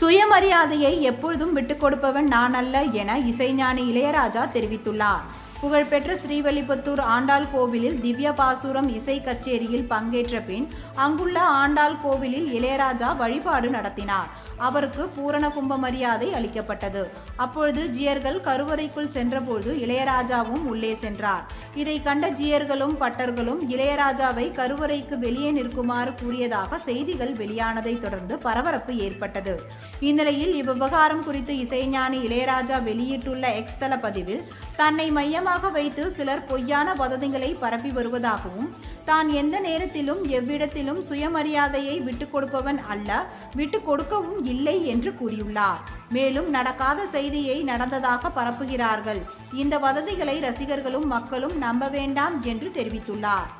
சுயமரியாதையை எப்பொழுதும் விட்டுக் கொடுப்பவன் நான் அல்ல என இசைஞானி இளையராஜா தெரிவித்துள்ளார். புகழ்பெற்ற ஸ்ரீவல்லிபுத்தூர் ஆண்டாள் கோவிலில் திவ்ய பாசுரம் இசை கச்சேரியில் பங்கேற்ற பின் அங்குள்ள ஆண்டாள் கோவிலில் இளையராஜா வழிபாடு நடத்தினார். அவருக்கு பூரண கும்ப மரியாதை அளிக்கப்பட்டது. அப்பொழுது ஜியர்கள் கருவறைக்குள் சென்றபோது இளையராஜாவும் உள்ளே சென்றார். இதை கண்ட ஜியர்களும் பட்டர்களும் இளையராஜாவை கருவறைக்கு வெளியே நிற்குமாறு கூறியதாக செய்திகள் வெளியானதை தொடர்ந்து பரபரப்பு ஏற்பட்டது. இந்நிலையில் இவ்விவகாரம் குறித்து இசைஞானி இளையராஜா வெளியிட்டுள்ள எக்ஸ் தள பதிவில் தன்னை மையமாக வைத்து சிலர் பொய்யான வதந்திகளை பரப்பி வருவதாகவும் தான் எந்த நேரத்திலும் எவ்விடத்திலும் சுயமரியாதையை விட்டுக் கொடுப்பவன் அல்ல விட்டுக் கொடுக்கவும் இல்லை என்று கூறியுள்ளார். மேலும் நடக்காத செய்தியை நடந்ததாக பரப்புகிறார்கள். இந்த வதந்திகளை ரசிகர்களும் மக்களும் நம்ப வேண்டாம் என்று தெரிவித்துள்ளார்.